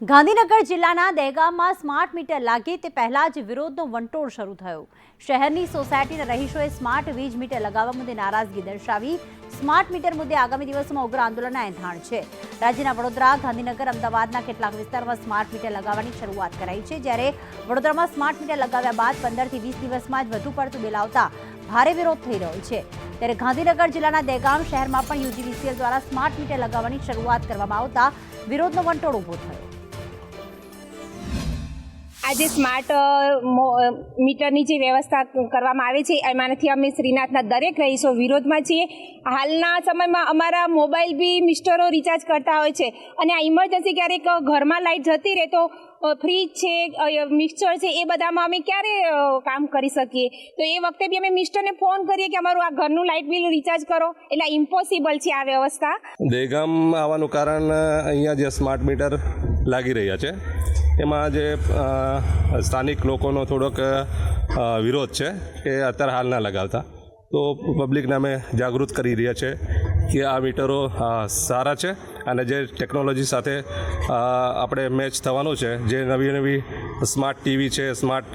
ગાંધીનગર જિલ્લાના દહેગામમાં smart meter લાગે તે પહેલાં જ વિરોધનો વંટોળ શરૂ થયો. શહેરની સોસાયટીના રહીશોએ સ્માર્ટ વીજ મીટર લગાવવા મુદ્દે નારાજગી દર્શાવી સ્માર્ટ મીટર મુદ્દે આગામી દિવસોમાં ઉગ્ર આંદોલનના એંધાણ છે. રાજ્યના વડોદરા, ગાંધીનગર, અમદાવાદના કેટલાક વિસ્તારમાં સ્માર્ટ મીટર લગાવવાની શરૂઆત કરાઈ છે. જ્યારે વડોદરામાં સ્માર્ટ મીટર લગાવ્યા બાદ પંદરથી વીસ દિવસમાં જ વધુ પડતું બિલ આવતા ભારે વિરોધ થઈ રહ્યો છે. ત્યારે ગાંધીનગર જિલ્લાના દહેગામ શહેરમાં પણ યુજીવીસીએલ દ્વારા સ્માર્ટ મીટર લગાવવાની શરૂઆત કરવામાં આવતા વિરોધનો વંટોળ ઊભો થયો. આજે સ્માર્ટ મીટરની જે વ્યવસ્થા કરવામાં આવે છે એમાંથી અમે શ્રીનાથના દરેક રહીશો વિરોધમાં છીએ. હાલના સમયમાં અમારા મોબાઈલ બી મિસ્ટરો રિચાર્જ કરતા હોય છે. અને આ ઇમરજન્સી ક્યારેક ઘરમાં લાઇટ જતી રહે તો ફ્રીજ છે મિક્સચર છે, એ બધામાં અમે ક્યારે કામ કરી શકીએ? તો એ વખતે બી અમે મિસ્ટરને ફોન કરીએ કે અમારું આ ઘરનું લાઇટ બિલ રિચાર્જ કરો. એટલે ઇમ્પોસિબલ છે આ વ્યવસ્થા. દહેગામ આવવાનું કારણ અહીંયા જે સ્માર્ટ મીટર લાગી રહ્યા છે. એમાં જે સ્થાનિક લોકોનો થોડોક વિરોધ છે કે અત્યારે હાલ ના લગાવતા. તો પબ્લિકને અમે જાગૃત કરી રહ્યા છે કે આ મીટરો સારા છે અને જે ટેકનોલોજી સાથે આપણે મેચ થવાનું છે, જે નવી નવી સ્માર્ટ ટીવી છે સ્માર્ટ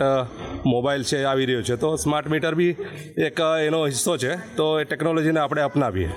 મોબાઈલ છે આવી રહ્યો છે. તો સ્માર્ટ મીટર બી એક એનો હિસ્સો છે. તો એ ટેકનોલોજીને આપણે અપનાવીએ.